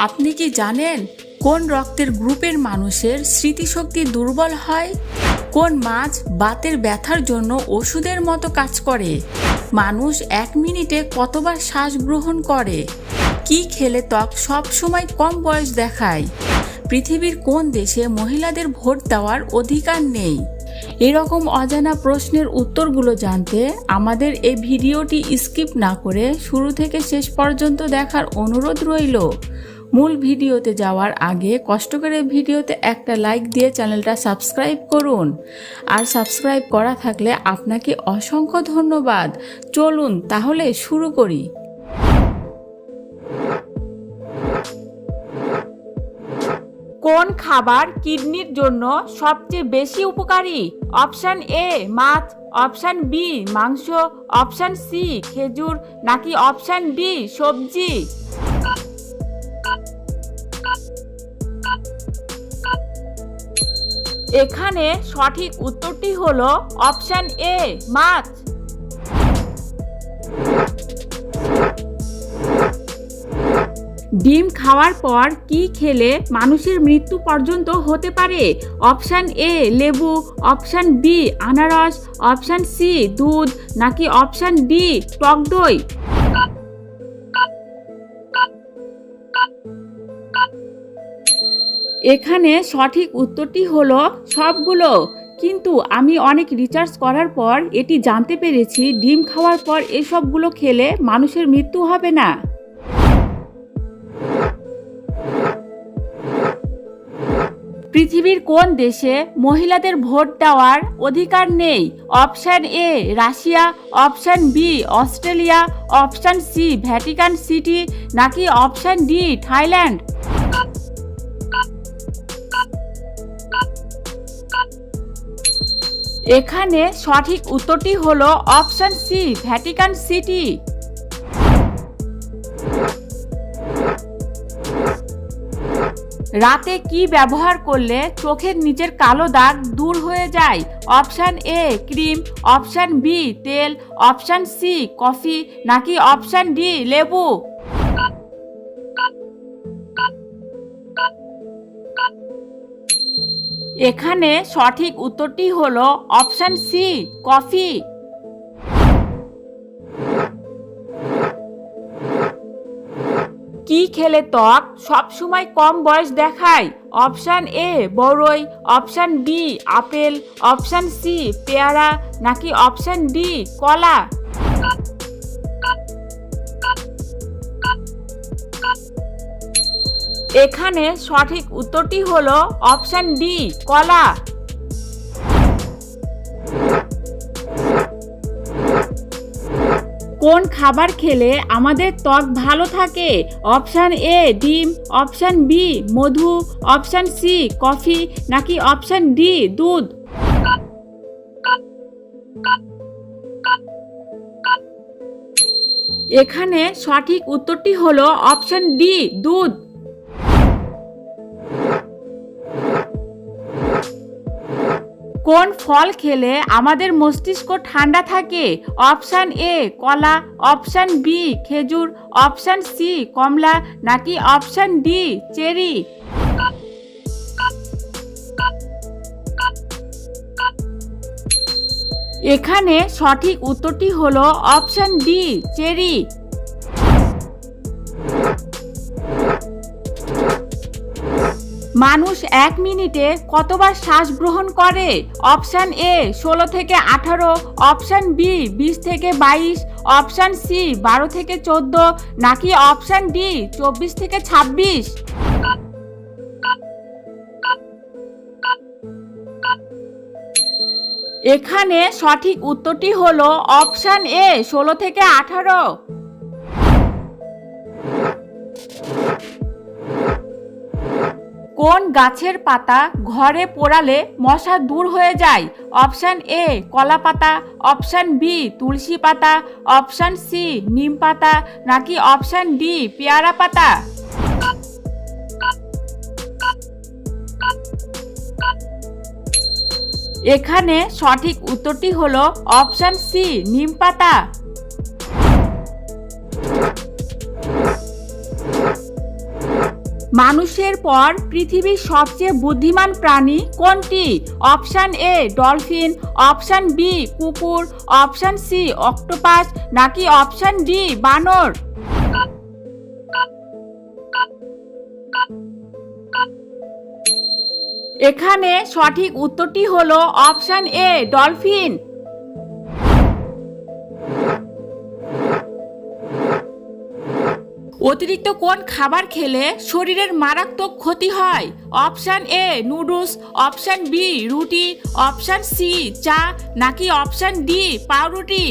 আপনি কি জানেন কোন রক্তের গ্রুপের মানুষের স্মৃতিশক্তি দুর্বল হয়? কোন মাছ বাতের ব্যথার জন্য ওষুধের মতো কাজ করে? মানুষ এক মিনিটে কতবার শ্বাস গ্রহণ করে? কি খেলে ত্বক সব সময় কম বয়স দেখায়? পৃথিবীর কোন দেশে মহিলাদের ভোট দেওয়ার অধিকার নেই? এরকম অজানা প্রশ্নের উত্তরগুলো জানতে আমাদের এই ভিডিওটি স্কিপ না করে শুরু থেকে শেষ পর্যন্ত দেখার অনুরোধ রইল। মূল ভিডিওতে যাওয়ার আগে কষ্ট করে ভিডিওতে একটা লাইক দিয়ে চ্যানেলটা সাবস্ক্রাইব করুন। আর সাবস্ক্রাইব করা থাকলে আপনাকে অসংখ্য ধন্যবাদ। চলুন তাহলে শুরু করি। কোন খাবার কিডনির জন্য সবচেয়ে বেশি উপকারী? অপশান এ, মাছ। অপশান বি, মাংস। অপশান সি, খেজুর। নাকি অপশান ডি, সবজি? এখানে সঠিক উত্তরটি হল অপশান এ, মাছ। ডিম খাওয়ার পর কি খেলে মানুষের মৃত্যু পর্যন্ত হতে পারে? অপশান এ, লেবু। অপশান বি, আনারস। অপশান সি, দুধ। নাকি অপশান ডি, টক দই? এখানে সঠিক উত্তরটি হলো সবগুলো। কিন্তু আমি অনেক রিসার্চ করার পর এটি জানতে পেরেছি, ডিম খাওয়ার পর এসবগুলো খেলে মানুষের মৃত্যু হবে না। পৃথিবীর কোন দেশে মহিলাদের ভোট দেওয়ার অধিকার নেই? Option A, Russia, option B, Australia, option C, Vatican City, নাকি অপশান ডি, থাইল্যান্ড? এখানে সঠিক উত্তরটি হলো অপশান সি, ভ্যাটিকান সিটি। রাতে কি ব্যবহার করলে চোখের নিচের কালো দাগ দূর হয়ে যায়? Option A, cream. Option B, তেল। Option C, coffee. নাকি অপশান ডি, লেবু? এখানে সঠিক উত্তরটি হলো অপশান সি, কফি। কি খেলে ত্বক সবসময় কম বয়স দেখায়? অপশান এ বড়ই option B, apple. Option C, পেয়ারা। নাকি অপশান ডি, কলা? এখানে সঠিক উত্তরটি হলো অপশান ডি, কলা। কোন খাবার খেলে আমাদের ত্বক ভালো থাকে? অপশান এ, ডিম। অপশান বি, মধু। Option C, coffee. নাকি অপশান ডি, দুধ? এখানে সঠিক উত্তরটি হলো অপশান ডি, দুধ। কোন ফল খেলে আমাদের মস্তিষ্ক ঠান্ডা থাকে? অপশান এ কলা। অপশান বি খেজুর। অপশান সি কমলা। নাকি অপশান ডি চেরি? এখানে সঠিক উত্তরটি হলো অপশান ডি চেরি। মানুষ এক মিনিটে কতবার শ্বাস গ্রহণ করে? অপশান এ ষোলো থেকে আঠারো, অপশান বি বিশ থেকে বাইশ, অপশান সি বারো থেকে চোদ্দ, নাকি অপশান ডি চব্বিশ থেকে ছাব্বিশ? এখানে সঠিক উত্তরটি হলো অপশান এ ষোলো থেকে আঠারো। কোন গাছের পাতা ঘরে পোড়ালে মশা দূর হয়ে যায়? অপশান এ কলা পাতা। অপশান বি তুলসী পাতা। অপশান সি নিম পাতা। নাকি অপশান ডি পেয়ারা পাতা? এখানে সঠিক উত্তরটি হলো অপশান সি নিম পাতা। মানুষের পর পৃথিবীর সবচেয়ে বুদ্ধিমান প্রাণী কোনটি? Option A, dolphin, option B, কুকুর, অপশান সি, অক্টোপাস, নাকি অপশান ডি, বানর? এখানে সঠিক উত্তরটি হলো অপশান এ, ডলফিন। অতিরিক্ত কোন খাবার খেলে শরীরের মারাত্মক ক্ষতি হয়? Option A noodles. Option B রুটি। অপশান সি চা। নাকি অপশান ডি পাউরুটি?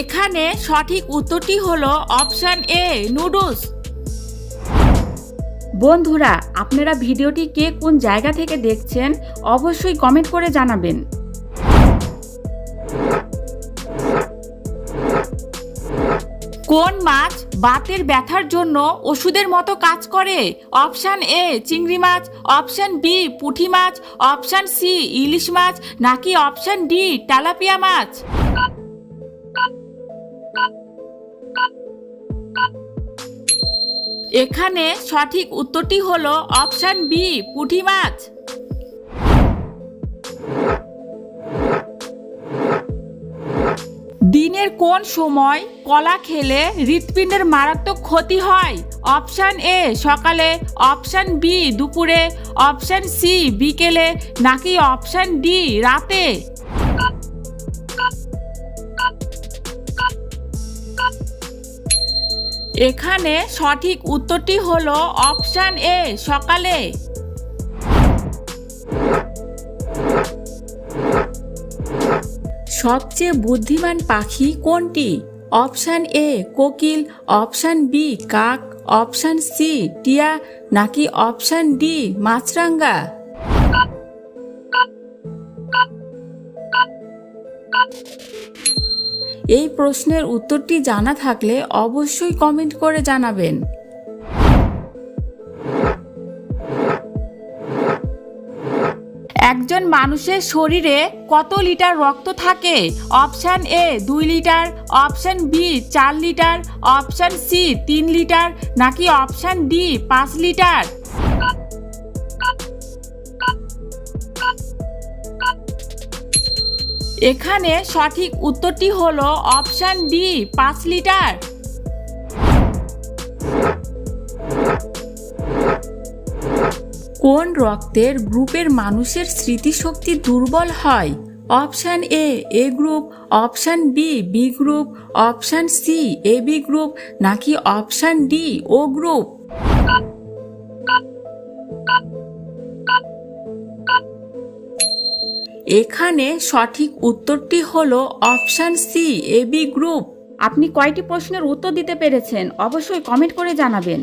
এখানে সঠিক উত্তরটি হলো অপশান এ নুডলস। বন্ধুরা, আপনারা ভিডিওটি কে কোন জায়গা থেকে দেখছেন, অবশ্যই কমেন্ট করে জানাবেন। কোন মাছ বাতের ব্যথার জন্য ওষুধের মতো কাজ করে? অপশান এ, চিংড়ি মাছ, অপশান বি, পুঁটি মাছ, অপশান সি, ইলিশ মাছ, নাকি অপশান ডি টালাপিয়া মাছ? এখানে সঠিক উত্তরটি হলো অপশান বি, পুঁটি মাছ। দিনের কোন সময় কলা খেলে হৃৎপিণ্ডের মারাত্মক ক্ষতি হয়? অপশান এ, সকালে। অপশান বি, দুপুরে। অপশান সি, বিকেলে। নাকি অপশান ডি, রাতে? এখানে সঠিক উত্তরটি হলো অপশান এ, সকালে। সবচেয়ে বুদ্ধিমান পাখি কোনটি? অপশান এ, কোকিল, অপশান বি, কাক, অপশান সি, টিয়া, নাকি অপশান ডি, মাছরাঙ্গা? এই প্রশ্নের উত্তরটি জানা থাকলে অবশ্যই কমেন্ট করে জানাবেন। একজন মানুষের শরীরে কত লিটার রক্ত থাকে? অপশান এ দুই লিটার, অপশান বি চার লিটার, অপশান সি তিন লিটার, নাকি অপশান ডি পাঁচ লিটার? এখানে সঠিক উত্তরটি হলো অপশান ডি পাঁচ লিটার। কোন রক্তের গ্রুপের মানুষের স্মৃতিশক্তি দুর্বল হয়? Option A A group, option B B group, option C, A B group, নাকি অপশান ডি, ও গ্রুপ? এখানে সঠিক উত্তরটি হলো option C, A B group. আপনি কয়টি প্রশ্নের উত্তর দিতে পেরেছেন? অবশ্যই কমেন্ট করে জানাবেন।